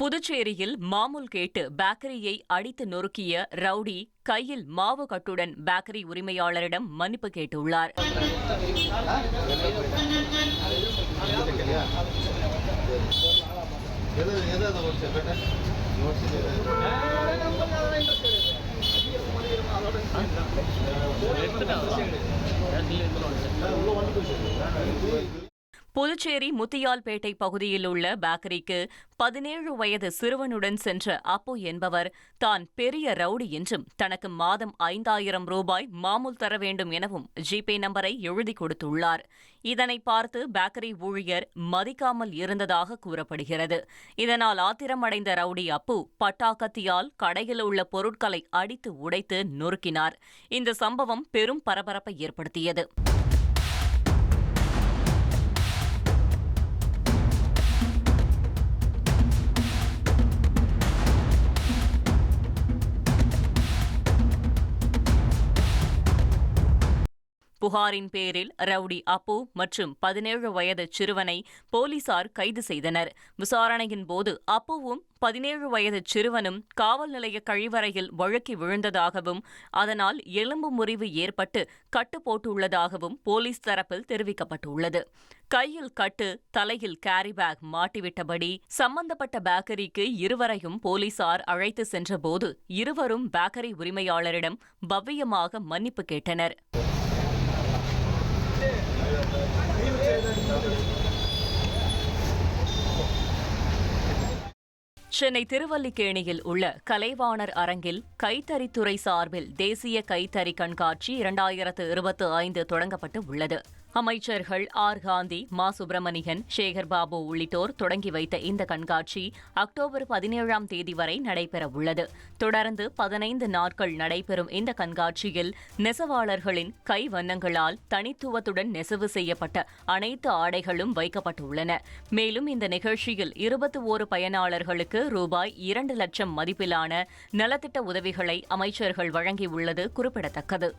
புதுச்சேரியில் மாமூல் கேட்டு பேக்கரியை அடித்து நொறுக்கிய ரவுடி கையில் மாவு கட்டுடன் பேக்கரி உரிமையாளரிடம் மன்னிப்பு கேட்டுள்ளார். புதுச்சேரி முத்தியால்பேட்டை பகுதியில் உள்ள பேக்கரிக்கு பதினேழு வயது சிறுவனுடன் சென்ற அப்பு என்பவர் தான் பெரிய ரவுடி என்றும் தனக்கு மாதம் ஐந்தாயிரம் ரூபாய் மாமூல் தர வேண்டும் எனவும் ஜிபே நம்பரை எழுதி கொடுத்துள்ளார். இதனை பார்த்து பேக்கரி ஊழியர் மதிக்காமல் இருந்ததாக கூறப்படுகிறது. இதனால் ஆத்திரமடைந்த ரவுடி அப்பு பட்டாக்கத்தியால் கடையில் உள்ள பொருட்களை அடித்து உடைத்து நொறுக்கினார். இந்த சம்பவம் பெரும் பரபரப்பை ஏற்படுத்தியது. புகாரின் பேரில் ரவுடி அப்பு மற்றும் பதினேழு வயது சிறுவனை போலீசார் கைது செய்தனர். விசாரணையின் போது அப்புவும் பதினேழு வயது சிறுவனும் காவல் நிலைய கழிவறையில் வழுக்கி விழுந்ததாகவும் அதனால் எலும்பு முறிவு ஏற்பட்டு கட்டு போட்டுள்ளதாகவும் போலீஸ் தரப்பில் தெரிவிக்கப்பட்டுள்ளது. கையில் கட்டு தலையில் கேரி பேக் மாட்டிவிட்டபடி சம்பந்தப்பட்ட பேக்கரிக்கு இருவரையும் போலீசார் அழைத்து சென்றபோது இருவரும் பேக்கரி உரிமையாளரிடம் பவ்யமாக மன்னிப்பு கேட்டனர். சென்னை திருவல்லிக்கேணியில் உள்ள கலைவாணர் அரங்கில் கைத்தறித்துறை சார்பில் தேசிய கைத்தறி கண்காட்சி இரண்டாயிரத்து இருபத்தி ஐந்து தொடங்கப்பட்டு உள்ளது. அமைச்சர்கள் ஆர். காந்தி மா. சுப்பிரமணியன் சேகர் பாபு உள்ளிட்டோர் தொடங்கி வைத்த இந்த கண்காட்சி அக்டோபர் பதினேழாம் தேதி வரை நடைபெறவுள்ளது. தொடர்ந்து பதினைந்து நாட்கள் நடைபெறும் இந்த கண்காட்சியில் நெசவாளர்களின் கை வண்ணங்களால் தனித்துவத்துடன் நெசவு செய்யப்பட்ட அனைத்து ஆடைகளும் வைக்கப்பட்டுள்ளன. மேலும் இந்த நிகழ்ச்சியில் இருபத்தி ஓரு பயனாளர்களுக்கு ரூபாய் இரண்டு லட்சம் மதிப்பிலான நலத்திட்ட உதவிகளை அமைச்சர்கள் வழங்கியுள்ளது குறிப்பிடத்தக்கது.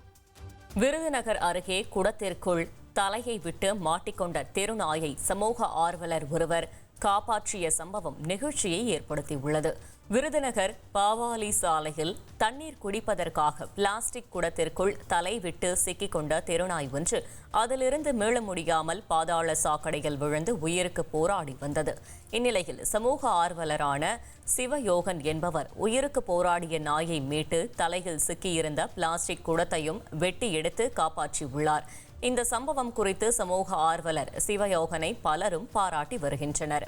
விருதுநகர் அருகே குடத்திற்குள் தலையை விட்டு மாட்டிக்கொண்ட தெருநாயை சமூக ஆர்வலர் ஒருவர் காப்பாற்றிய சம்பவம் நிகழ்ச்சியை ஏற்படுத்தியுள்ளது. விருதுநகர் பாவாலி சாலையில் தண்ணீர் குடிப்பதற்காக பிளாஸ்டிக் குடத்திற்குள் தலைவிட்டு சிக்கிக்கொண்ட தெருநாய் ஒன்று. அதிலிருந்து மீள முடியாமல் பாதாள சாக்கடையில் விழுந்து உயிருக்கு போராடி வந்தது. இந்நிலையில் சமூக ஆர்வலரான சிவயோகன் என்பவர் உயிருக்கு போராடிய நாயை மீட்டு தலையில் சிக்கியிருந்த பிளாஸ்டிக் குடத்தையும் வெட்டி எடுத்து காப்பாற்றியுள்ளார். இந்த சம்பவம் குறித்து சமூக ஆர்வலர் சிவயோகனை பலரும் பாராட்டி வருகின்றனர்.